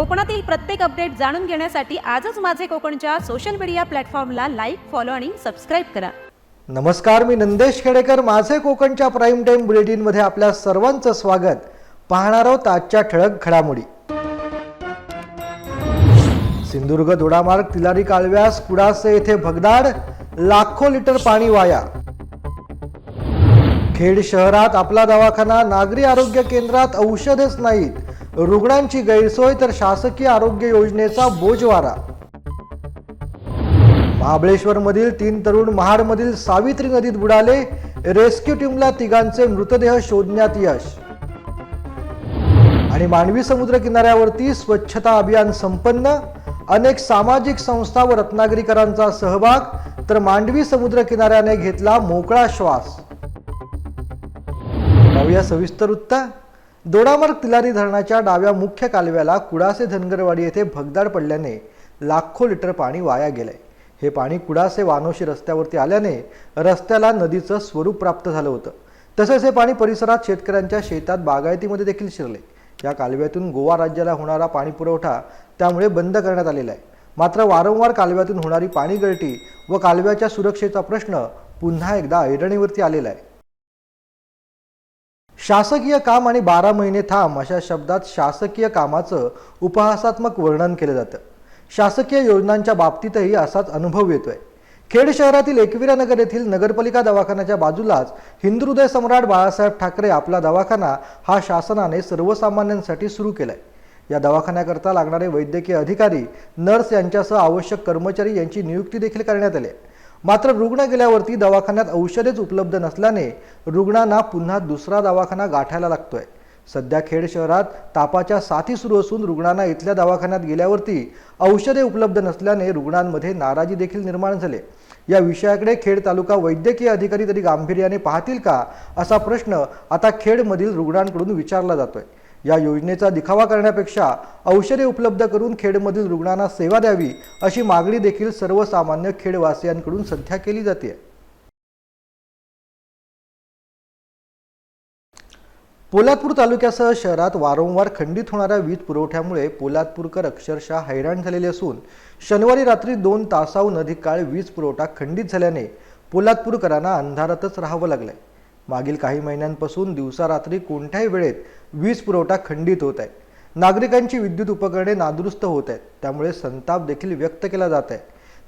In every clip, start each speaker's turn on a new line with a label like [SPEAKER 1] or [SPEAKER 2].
[SPEAKER 1] कोकणातील प्रत्येक अपडेट जाणून घेण्यासाठी आजच माझे कोकणच्या सोशल मीडिया प्लॅटफॉर्मला लाईक फॉलो आणि सबस्क्राईब करा.
[SPEAKER 2] नमस्कार मी नंदेश खेडेकर. माझे कोकणच्या प्राईम टाईम बुलेटिनमध्ये आपल्या सर्वांचं स्वागत. पाहणार आहोत आजच्या ठळक घडामोडी. सिंधुदुर्ग दोडामार्ग तिलारी कालव्यास कुडासे येथे भगदाड लाखो लिटर पाणी वाया. खेड शहरात आपला दवाखाना नागरी आरोग्य केंद्रात औषधच नाहीत. रुग्णांची गैरसोय तर शासकीय आरोग्य योजनेचा बोजवारा. महाबळेश्वरमधील तीन तरुण महाडमधील सावित्री नदीत बुडाले. रेस्क्यू टीमला तिघांचे मृतदेह शोधण्यात यश. आणि मानवी समुद्र किनाऱ्यावरती स्वच्छता अभियान संपन्न. अनेक सामाजिक संस्था व रत्नागिरीकरांचा सहभाग. तर मांडवी समुद्र किनाऱ्याने घेतला मोकळा श्वास. पाहूया सविस्तर वृत्त दोडामार्ग तिलारी धरणाच्या डाव्या मुख्य कालव्याला कुडासे धनगरवाडी येथे भगदाड पडल्याने लाखो लिटर पाणी वाया गेलंय. हे पाणी कुडासे वानोशी रस्त्यावरती आल्याने रस्त्याला नदीचं स्वरूप प्राप्त झालं होतं. तसेच हे पाणी परिसरात शेतकऱ्यांच्या शेतात बागायतीमध्ये देखील शिरले. या कालव्यातून गोवा राज्याला होणारा पाणी पुरवठा त्यामुळे बंद करण्यात आलेला आहे. मात्र वारंवार कालव्यातून होणारी पाणी गळती व कालव्याच्या सुरक्षेचा प्रश्न पुन्हा एकदा ऐरणीवरती आलेला आहे. शासकीय काम आणि बारा महिने थांब अशा शब्दात शासकीय कामाचं उपहासात्मक वर्णन केलं जातं. शासकीय योजनांच्या बाबतीतही असाच अनुभव येतोय. खेड शहरातील एकविरा नगर येथील नगरपालिका दवाखान्याच्या बाजूलाच हिंदुहृदय सम्राट बाळासाहेब ठाकरे आपला दवाखाना हा शासनाने सर्वसामान्यांसाठी सुरू केलाय. या दवाखान्याकरता लागणारे वैद्यकीय अधिकारी नर्स यांच्यासह आवश्यक कर्मचारी यांची नियुक्ती देखील करण्यात आली आहे. मात्र रुग्ण गेल्यावरती दवाखान्यात औषधेच उपलब्ध नसल्याने रुग्णांना पुन्हा दुसरा दवाखाना गाठायला लागतोय. सध्या खेड शहरात तापाच्या साथी सुरू असून रुग्णांना इथल्या दवाखान्यात गेल्यावरती औषधे उपलब्ध नसल्याने रुग्णांमध्ये नाराजी देखील निर्माण झाले. या विषयाकडे खेड तालुका वैद्यकीय अधिकारी तरी गांभीर्याने पाहतील का असा प्रश्न आता खेडमधील रुग्णांकडून विचारला जातोय. या योजनेचा दिखावा करण्यापेक्षा औषधे उपलब्ध करून खेडमधील रुग्णांना सेवा द्यावी अशी मागणी देखील सर्वसामान्य खेडवासियांकडून सध्या केली जाते. पोलादपूर तालुक्यासह शहरात वारंवार खंडित होणाऱ्या वीज पुरवठ्यामुळे पोलादपूरकर अक्षरशः हैराण झालेले असून शनिवारी रात्री दोन तासाहून अधिक काळ वीज पुरवठा खंडित झाल्याने पोलादपूरकरांना अंधारातच राहावं लागलंय. मागील काही महिन्यांपासून दिवसा रात्री कोणत्याही वेळेत वीज पुरवठा खंडित होत आहे. नागरिकांची विद्युत उपकरणे नादुरुस्त होत आहेत. त्यामुळे संताप देखील व्यक्त केला जात आहे.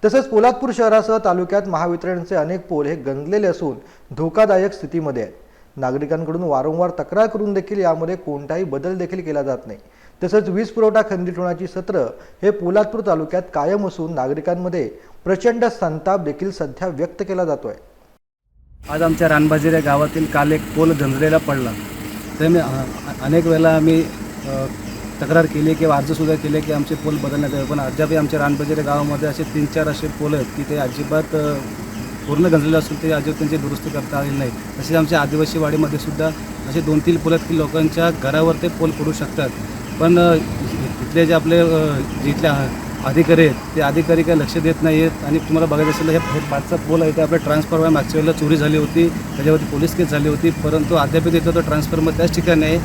[SPEAKER 2] तसेच पोलादपूर शहरासह तालुक्यात महावितरणचे अनेक पोल हे गंजलेले असून धोकादायक स्थितीमध्ये आहेत. नागरिकांकडून वारंवार तक्रार करून देखील यामध्ये कोणताही बदल देखील केला जात नाही. तसंच वीज पुरवठा खंडित होण्याची सत्र हे पोलादपूर तालुक्यात कायम असून नागरिकांमध्ये प्रचंड संताप देखील सध्या व्यक्त केला जातोय.
[SPEAKER 3] आज आमच्या रानबाजिऱ्या गावातील काल एक पोल गंजलेला पडला. तर मी अनेक वेळेला आम्ही तक्रार केली किंवा अर्जसुद्धा केले की आमचे पोल बदलण्यात यावे. पण अद्यापही आमच्या रानबजेरे गावामध्ये असे तीन चार असे पोल आहेत की ते अजिबात पूर्ण गंजलेले असून ते अजिबात त्यांची दुरुस्ती करता आलेली नाही तसेच आमच्या आदिवासी वाडीमध्ये सुद्धा असे दोन तीन पोल आहेत की लोकांच्या घरावर ते पोल पडू शकतात. पण इथले जे आपले जे इथल्या अधिकारी आहेत. ते अधिकारी काही लक्ष देत नाही आहेत आणि तुम्हाला बघायचं असेल हे हे पाचचा पोल आहे. ते आपल्या ट्रान्सफॉर्मर मागच्या वेळेला चोरी झाली होती. त्याच्यावरती पोलीस केस झाली होती. परंतु अद्याप तिथं तो ट्रान्सफॉर्मर त्याच ठिकाणी आहे.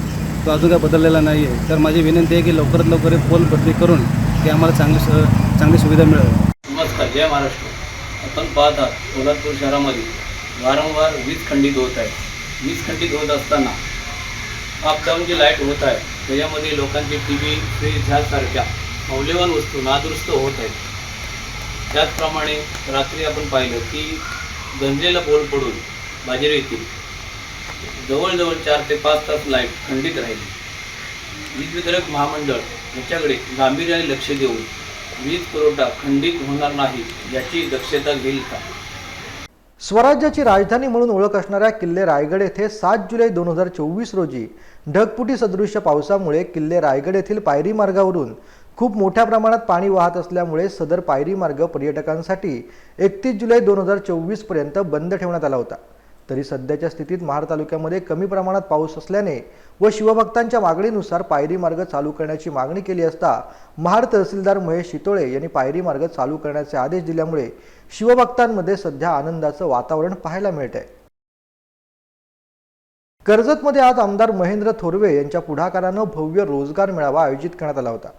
[SPEAKER 3] तो अजून काय बदललेला नाही आहे. तर माझी विनंती आहे की लवकरात लवकर हे पोल बदली करून ते आम्हाला चांगली स- चांगली सुविधा मिळेल.
[SPEAKER 4] नमस्कार जय महाराष्ट्र. आपण पाहत आहात कोल्हापूर शहरामध्ये वारंवार वीज खंडित होत आहे. वीज खंडित होत असताना अपडाऊन जी लाइट होत आहे. त्याच्यामध्ये लोकांची टी व्ही फ्रीज ह्यासारख्या मौल्यवान वस्तू नादुरुस्त होत आहेत. त्याचप्रमाणे रात्री आपण पाहिलं की गंजलेला पोल पडून बाजेर येथील जवळजवळ चार ते पाच तास लाइट खंडित राहिली. वीज वितरक महामंडळ याच्याकडे गांभीर्याने लक्ष देऊन वीज पुरवठा खंडित होणार नाही याची दक्षता घेईल का?
[SPEAKER 2] स्वराज्याची राजधानी म्हणून ओळख असणाऱ्या किल्ले रायगड येथे सात जुलै दोन हजार चोवीस रोजी ढगपुटी सदृश्य पावसामुळे किल्ले रायगड येथील पायरी मार्गावरून खूप मोठ्या प्रमाणात पाणी वाहत असल्यामुळे सदर पायरी मार्ग पर्यटकांसाठी एकतीस जुलै दोन हजार चोवीसपर्यंत बंद ठेवण्यात आला होता. तरी सध्याच्या स्थितीत महाड तालुक्यामध्ये कमी प्रमाणात पाऊस असल्याने व शिवभक्तांच्या मागणीनुसार पायरी मार्ग चालू करण्याची मागणी केली असता महाड तहसीलदार महेश शितोळे यांनी पायरी मार्ग चालू करण्याचे आदेश दिल्यामुळे शिवभक्तांमध्ये सध्या आनंदाचं वातावरण पाहायला मिळत आहे कर्जतमध्ये आज आमदार महेंद्र थोरवे यांच्या पुढाकारानं भव्य रोजगार मेळावा आयोजित करण्यात आला होता.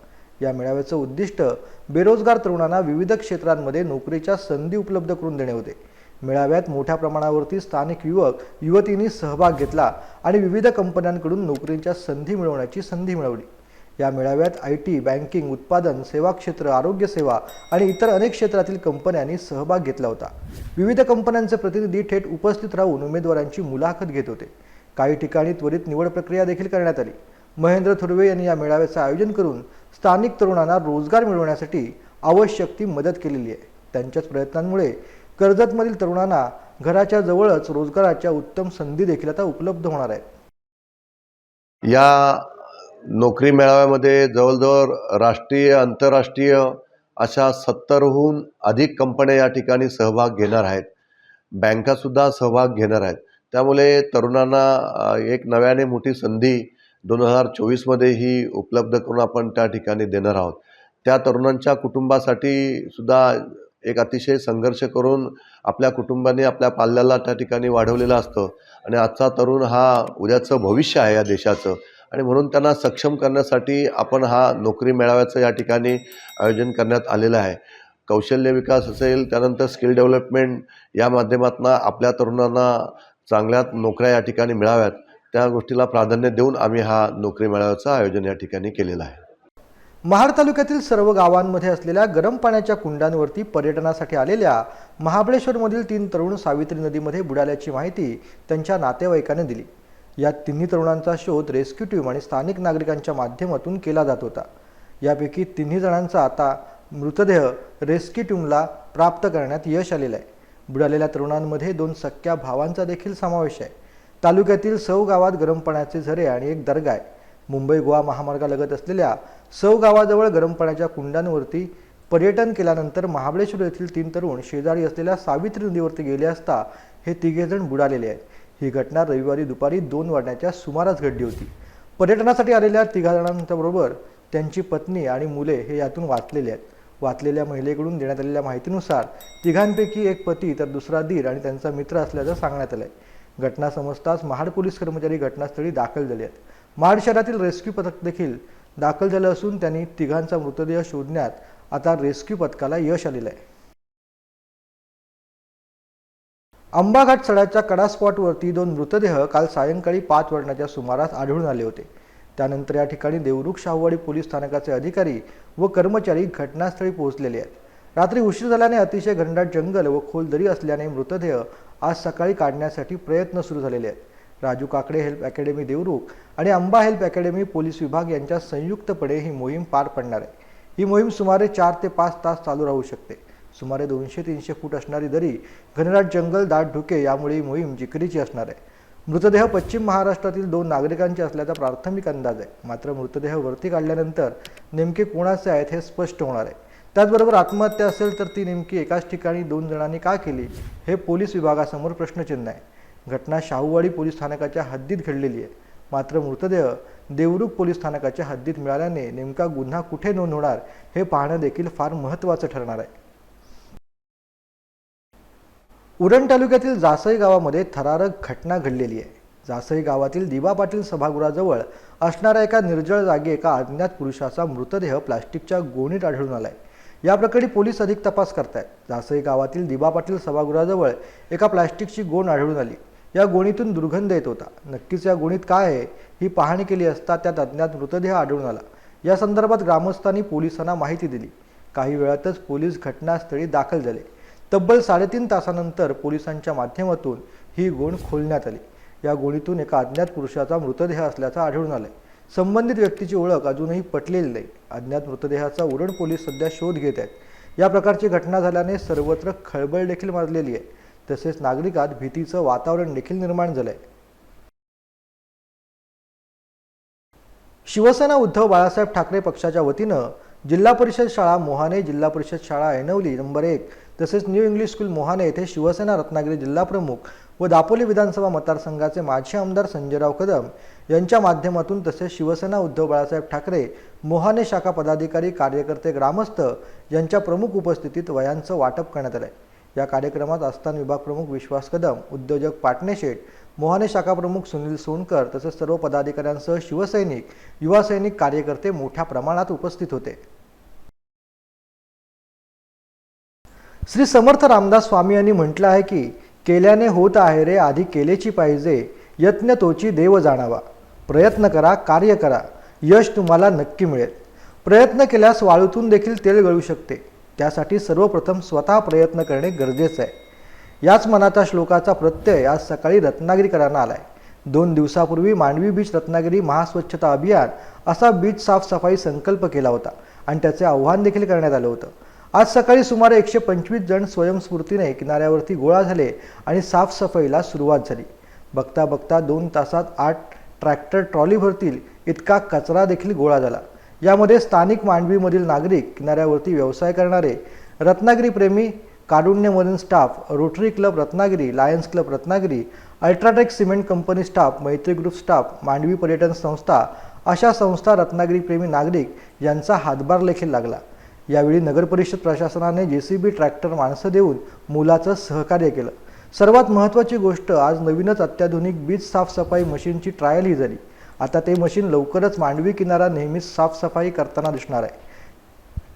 [SPEAKER 2] या मेळाव्याचं उद्दिष्ट बेरोजगार तरुणांना विविध क्षेत्रांमध्ये नोकरीच्या संधी उपलब्ध करून देणे होते. मेळाव्यात मोठ्या प्रमाणावरती स्थानिक युवक युवतींनी सहभाग घेतला आणि विविध कंपन्यांकडून नोकरीच्या संधी मिळवण्याची संधी मिळवली. या मेळाव्यात आय टी बँकिंग उत्पादन सेवा क्षेत्र आरोग्य सेवा आणि इतर अनेक क्षेत्रातील कंपन्यांनी सहभाग घेतला होता. विविध कंपन्यांचे प्रतिनिधी थेट उपस्थित राहून उमेदवारांची मुलाखत घेत होते. काही ठिकाणी त्वरित निवड प्रक्रिया देखील करण्यात आली. महेंद्र थुर्वे यांनी या मेळाव्याचं आयोजन करून स्थानिक तरुणांना रोजगार मिळवण्यासाठी आवश्यक ती मदत केलेली आहे. त्यांच्याच प्रयत्नांमुळे कर्जतमधील तरुणांना घराच्या जवळच रोजगाराच्या उत्तम संधी देखील आता उपलब्ध होणार आहेत.
[SPEAKER 5] या नोकरी मेळाव्यामध्ये जवळजवळ राष्ट्रीय आंतरराष्ट्रीय अशा सत्तरहून अधिक कंपन्या या ठिकाणी सहभाग घेणार आहेत. बँकासुद्धा सहभाग घेणार आहेत. त्यामुळे तरुणांना एक नव्याने मोठी संधी दोन हजार चोवीसमध्ये ही उपलब्ध करून आपण त्या ठिकाणी देणार आहोत. त्या तरुणांच्या कुटुंबासाठी सुद्धा एक अतिशय संघर्ष करून आपल्या कुटुंबाने आपल्या पाल्याला त्या ठिकाणी वाढवलेलं असतं. आणि आजचा तरुण हा उद्याचं भविष्य आहे या देशाचं. आणि म्हणून त्यांना सक्षम करण्यासाठी आपण हा नोकरी मेळाव्याचं या ठिकाणी आयोजन करण्यात आलेलं आहे. कौशल्य विकास असेल त्यानंतर स्किल डेव्हलपमेंट या माध्यमातून आपल्या तरुणांना चांगल्या नोकऱ्या या ठिकाणी मिळाव्यात. त्या गोष्टीला प्राधान्य देऊन आम्ही हा नोकरी मेळाव्याचं आयोजन या ठिकाणी केलेलं आहे.
[SPEAKER 2] महाड तालुक्यातील सर्व गावांमध्ये असलेल्या गरम पाण्याच्या कुंडांवरती पर्यटनासाठी आलेल्या महाबळेश्वरमधील तीन तरुण सावित्री नदीमध्ये बुडाल्याची माहिती त्यांच्या नातेवाईकाने दिली. या तिन्ही तरुणांचा शोध रेस्क्यू टीम आणि स्थानिक नागरिकांच्या माध्यमातून केला जात होता. यापैकी तिन्ही जणांचा आता मृतदेह रेस्क्यू टीमला प्राप्त करण्यात यश आलेलं आहे. बुडालेल्या तरुणांमध्ये दोन सख्या भावांचा देखील समावेश आहे. तालुक्यातील सौ गावात गरम पाण्याचे झरे आणि एक दर्गा आहे मुंबई गोवा महामार्गालगत असलेल्या सौ गावाजवळ गरम पाण्याच्या कुंडांवरती पर्यटन केल्यानंतर महाबळेश्वर येथील तीन तरुण शेजारी असलेल्या सावित्री नदीवरती गेले असता हे तिघेजण बुडालेले आहेत. ही घटना रविवारी दुपारी दोन वाजण्याच्या सुमारास घडली होती. पर्यटनासाठी आलेल्या तिघा जणांच्याबरोबर त्यांची पत्नी आणि मुले हे यातून वाचलेले आहेत. वाचलेल्या महिलेकडून देण्यात आलेल्या माहितीनुसार तिघांपैकी एक पती तर दुसरा दीर आणि त्यांचा मित्र असल्याचं सांगण्यात आलं आहे घटना समजताच महाड पोलीस कर्मचारी घटनास्थळी दाखल झाले आहेत. महाड शहरातील रेस्क्यू पथक देखील दाखल झालं असून त्यांनी तिघांचा मृतदेह शोधण्यात आता रेस्क्यू पथकाला यश आलेलं आहे. आंबाघाट सडाच्या कडा स्पॉटवरती दोन मृतदेह काल सायंकाळी पाच वाजण्याच्या सुमारास आढळून आले होते. त्यानंतर या ठिकाणी देवरुख शाहूवाडी पोलीस स्थानकाचे अधिकारी व कर्मचारी घटनास्थळी पोहोचलेले आहेत. रात्री उशीर झाल्याने अतिशय घनदाट जंगल व खोल दरी असल्याने मृतदेह आज सकाळी काढण्यासाठी प्रयत्न सुरू झालेले आहेत. राजू काकडे हेल्प अकॅडमी देवरुख आणि अंबा हेल्प अकॅडमी पोलीस विभाग यांच्या संयुक्तपणे ही मोहीम पार पडणार आहे. ही मोहीम सुमारे चार ते पाच तास चालू राहू शकते. सुमारे दोनशे तीनशे फूट असणारी दरी घनराट जंगल दाट ढुके यामुळे ही मोहीम जिकरीची असणार आहे. मृतदेह पश्चिम महाराष्ट्रातील दोन नागरिकांचे असल्याचा प्राथमिक अंदाज आहे. मात्र मृतदेह वरती काढल्यानंतर नेमके कोणाचे आहेत हे स्पष्ट होणार आहे. त्याचबरोबर आत्महत्या असेल तर ती नेमकी एकाच ठिकाणी दोन जणांनी का केली हे पोलीस विभागासमोर प्रश्नचिन्ह आहे. घटना शाहूवाडी पोलीस स्थानकाच्या हद्दीत घडलेली आहे. मात्र मृतदेह देवरुख पोलीस स्थानकाच्या हद्दीत मिळाल्याने नेमका गुन्हा कुठे नोंद होणार हे पाहणं देखील फार महत्त्वाचं ठरणार आहे. उरण तालुक्यातील जासई गावामध्ये थरारक घटना घडलेली आहे. जासई गावातील दिवा पाटील सभागृहाजवळ असणाऱ्या एका निर्जळ जागी एका अज्ञात पुरुषाचा मृतदेह प्लास्टिकच्या गोणीत आढळून आलाय. या प्रकरणी पोलीस अधिक तपास करतायत. जासई गावातील दिबा पाटील सभागृहाजवळ एका प्लॅस्टिकची गोण आढळून आली. या गोणीतून दुर्गंध येत होता. नक्कीच या गोणीत काय आहे ही पाहणी केली असता त्यात अज्ञात मृतदेह आढळून आला. या संदर्भात ग्रामस्थांनी पोलिसांना माहिती दिली. काही वेळातच पोलीस घटनास्थळी दाखल झाले. तब्बल साडेतीन तासानंतर पोलिसांच्या माध्यमातून ही गोण खोलण्यात आली. या गोणीतून एका अज्ञात पुरुषाचा मृतदेह असल्याचं आढळून आलंय. संबंधित व्यक्तीची ओळख अजूनही पटलेली नाही. अज्ञात मृतदेहाचा उरण पोलीस सध्या शोध घेत आहेत. या प्रकारची घटना झाल्याने सर्वत्र खळबळ देखील माजलेली आहे. तसेच नागरिकात भीतीचं वातावरण देखील निर्माण झालंय. शिवसेना उद्धव बाळासाहेब ठाकरे पक्षाच्या वतीनं जिल्हा परिषद शाळा मोहाने जिल्हा परिषद शाळा ऐनवली नंबर एक तसेच न्यू इंग्लिश स्कूल मोहाने येथे शिवसेना रत्नागिरी जिल्हा प्रमुख व दापोली विधानसभा मतदारसंघाचे माजी आमदार संजयराव कदम यांच्या माध्यमातून तसेच शिवसेना उद्धव बाळासाहेब ठाकरे मोहाने शाखा पदाधिकारी कार्यकर्ते ग्रामस्थ यांच्या प्रमुख उपस्थितीत वयांचं वाटप करण्यात आलंय. या कार्यक्रमात आस्थान विभाग प्रमुख विश्वास कदम उद्योजक पाटणे शेठ मोहाने शाखा प्रमुख सुनील सोनकर तसेच सर्व पदाधिकाऱ्यांसह शिवसैनिक युवा सैनिक कार्यकर्ते मोठ्या प्रमाणात उपस्थित होते. श्री समर्थ रामदास स्वामी यांनी म्हटलं आहे की केल्याने होत आहे रे आधी केलेची पाहिजे. यत्न तोची देव जाणावा. प्रयत्न करा कार्य करा. यश तुम्हाला नक्की मिळेल. प्रयत्न केल्यास वाळूतून देखील तेल गळू शकते. त्यासाठी सर्वप्रथम स्वतः प्रयत्न करणे गरजेचं आहे. याच मनाचा श्लोकाचा प्रत्यय आज सकाळी रत्नागिरीकरांना आलाय. दोन दिवसापूर्वी मांडवी बीच रत्नागिरी महास्वच्छता अभियान असा बीच साफसफाई संकल्प केला होता आणि त्याचे आव्हान देखील करण्यात आलं होतं. आज सकाळी सुमारे एकशे पंचवीस जण स्वयंस्फूर्तीने किनाऱ्यावरती गोळा झाले आणि साफसफाईला सुरुवात झाली. बघता बघता दोन तासात आठ ट्रॅक्टर ट्रॉली भरतील इतका कचरा देखील गोळा झाला. यामध्ये स्थानिक मांडवीमधील नागरिक किनाऱ्यावरती व्यवसाय करणारे रत्नागिरीप्रेमी प्रेमी staff Rotary Club Ratnagiri Lions Club Ratnagiri UltraTech cement company staff Maitri group staff Mandvi पर्यटन संस्था अशा संस्था रत्नागिरीप्रेमी नागरिक यांचा हातभार देखील लागला. यावेळी नगरपरिषद प्रशासनाने जे सी बी ट्रॅक्टर माणसं देऊन मुलाचं सहकार्य केलं. सर्वात महत्त्वाची गोष्ट आज नवीनच अत्याधुनिक बीज साफसफाई मशीनची ट्रायल ही झाली. आता ते मशीन लवकरच मांडवी किनारा नेहमीच साफसफाई करताना दिसणार आहे.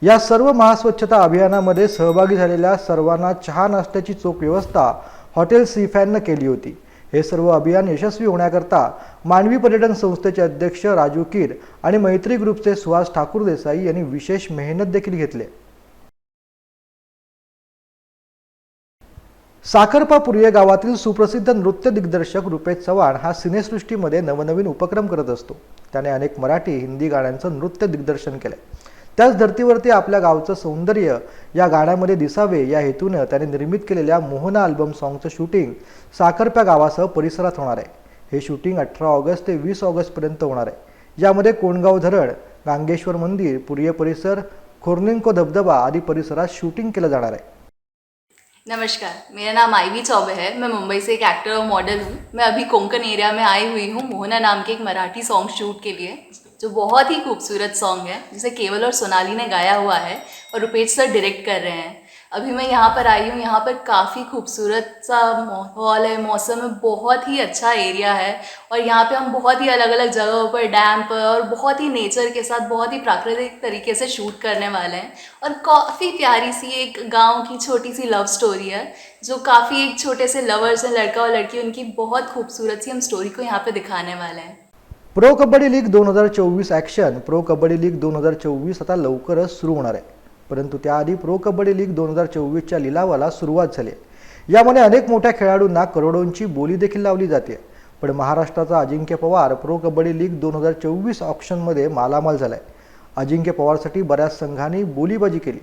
[SPEAKER 2] या सर्व महास्वच्छता अभियानामध्ये सहभागी झालेल्या सर्वांना चहा नाश्त्याची चोख व्यवस्था हॉटेल सीफॅननं केली होती. हे सर्व अभियान यशस्वी होण्याकरता मानवी पर्यटन संस्थेचे अध्यक्ष राजू कीर आणि मैत्री ग्रुपचे सुहास ठाकूर देसाई यांनी विशेष मेहनत देखील घेतली. साखरपा या गावातील सुप्रसिद्ध नृत्य दिग्दर्शक रुपेश चव्हाण हा सिनेसृष्टीमध्ये नवनवीन उपक्रम करत असतो. त्याने अनेक मराठी हिंदी गाण्यांचं नृत्य दिग्दर्शन केलं त्याच धर्तीवरती आपल्या गावचं सौंदर्य या गाण्यामध्ये दिसावे या हेतूनं त्याने निर्मित केलेल्या मोहना अल्बम सॉन्गचं शूटिंग साखरप्या गावासह परिसरात होणार आहे. हे शूटिंग अठरा ऑगस्ट ते वीस ऑगस्टपर्यंत होणार आहे. यामध्ये कोणगाव धरण गांगेश्वर मंदिर पुरिय परिसर खोर्निंको धबधबा आदी परिसरात शूटिंग केलं जाणार आहे.
[SPEAKER 6] नमस्कार मेरा नाम आईवी चौबे है. मैं मुंबई से एक एक्टर और मॉडल हूँ. मैं अभी कोंकण एरिया में आई हुई हूँ मोहना नाम के एक मराठी सॉन्ग शूट के लिए. जो बहुत ही खूबसूरत सॉन्ग है, जिसे केवल और सोनाली ने गाया हुआ है और रुपेश सर डायरेक्ट कर रहे हैं। अभी मैं यहाँ पर आई हूँ, यहाँ पर काफ़ी खूबसूरत सा माहौल है, मौसम है, बहुत ही अच्छा एरिया है और यहाँ पे हम बहुत ही अलग अलग जगहों पर डैम पर और बहुत ही नेचर के साथ, बहुत ही प्राकृतिक तरीके से शूट करने वाले हैं और काफ़ी प्यारी सी एक गाँव की छोटी सी लव स्टोरी है, जो काफ़ी एक छोटे से लवर्स हैं, लड़का और लड़की, उनकी बहुत खूबसूरत सी हम स्टोरी को यहाँ पर दिखाने वाले हैं।
[SPEAKER 2] प्रो कबड्डी लीग दोन हजार चोवीस ॲक्शन प्रो कबड्डी लीग दोन हजार चोवीस आता लवकरच सुरू होणार आहे. परंतु त्याआधी प्रो कबड्डी लीग दोन हजार चोवीसच्या लिलावाला सुरुवात झाली आहे. यामध्ये अनेक मोठ्या खेळाडूंना करोडोंची बोली देखील लावली जाते. पण महाराष्ट्राचा अजिंक्य पवार प्रो कबड्डी लीग दोन हजार चोवीस ऑप्शनमध्ये मालामाल झाला आहे अजिंक्य पवारसाठी बऱ्याच संघांनी बोलीबाजी केली.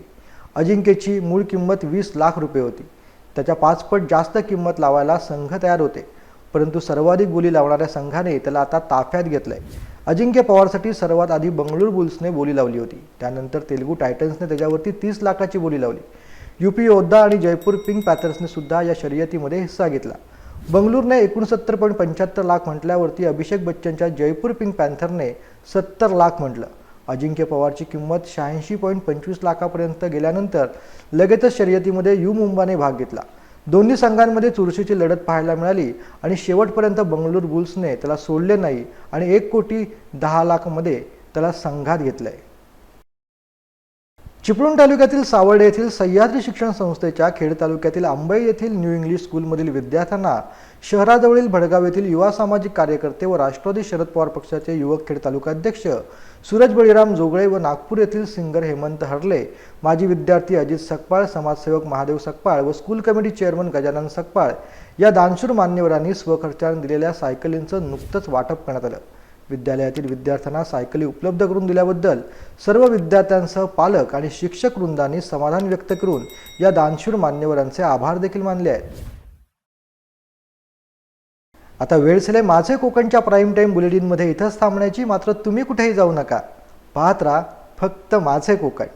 [SPEAKER 2] अजिंक्यची मूळ किंमत वीस लाख रुपये होती. त्याच्या पाचपट जास्त किंमत लावायला संघ तयार होते. परंतु सर्वाधिक बोली लावणाऱ्या संघाने त्याला आता ताफ्यात घेतलंय. अजिंक्य पवारसाठी सर्वात आधी बंगळूर बुल्सने बोली लावली होती. त्यानंतर तेलुगू टायटन्सने त्याच्यावरती तीस लाखाची बोली लावली. युपी योद्धा आणि जयपूर पिंक पॅथर्सने सुद्धा या शर्यतीमध्ये हिस्सा घेतला. बंगळूरने एकोणसत्तर पॉईंट पंच्याहत्तर लाख म्हटल्यावरती अभिषेक बच्चनच्या जयपूर पिंक पॅन्थरने सत्तर लाख म्हटलं. अजिंक्य पवारची किंमत शहाऐंशी पॉईंट पंचवीस लाखापर्यंत गेल्यानंतर लगेचच शर्यतीमध्ये यू मुंबाने भाग घेतला. दोन्ही संघांमध्ये चुरशीची लढत पाहायला मिळाली आणि शेवटपर्यंत बंगळूर बुल्सने त्याला सोडले नाही आणि एक कोटी दहा लाखमध्ये त्याला संघात घेतलंय. चिपळूण तालुक्यातील सावर्डे येथील सह्याद्री शिक्षण संस्थेच्या खेड तालुक्यातील आंबई येथील न्यू इंग्लिश स्कूलमधील विद्यार्थ्यांना शहराजवळील भडगाव येथील युवा सामाजिक कार्यकर्ते व राष्ट्रवादी शरद पवार पक्षाचे युवक खेड तालुकाध्यक्ष सूरज बळीराम जोगळे व नागपूर येथील सिंगर हेमंत हरले माजी विद्यार्थी अजित सकपाळ समाजसेवक महादेव सकपाळ व school committee chairman Gajanan Sakpal या दानशूर मान्यवरांनी स्वखर्चाने दिलेल्या सायकलींचं नुकतंच वाटप करण्यात आलं. विद्यालयातील विद्यार्थ्यांना सायकली उपलब्ध करून दिल्याबद्दल सर्व विद्यार्थ्यांसह पालक आणि शिक्षक वृंदांनी समाधान व्यक्त करून या दानशूर मान्यवरांचे आभार देखील मानले आहेत. आता वेळ झाले माझे कोकणच्या प्राईम टाईम बुलेटिनमध्ये इथंच थांबण्याची मात्र तुम्ही कुठेही जाऊ नका. पाहत राहा फक्त माझे कोकण.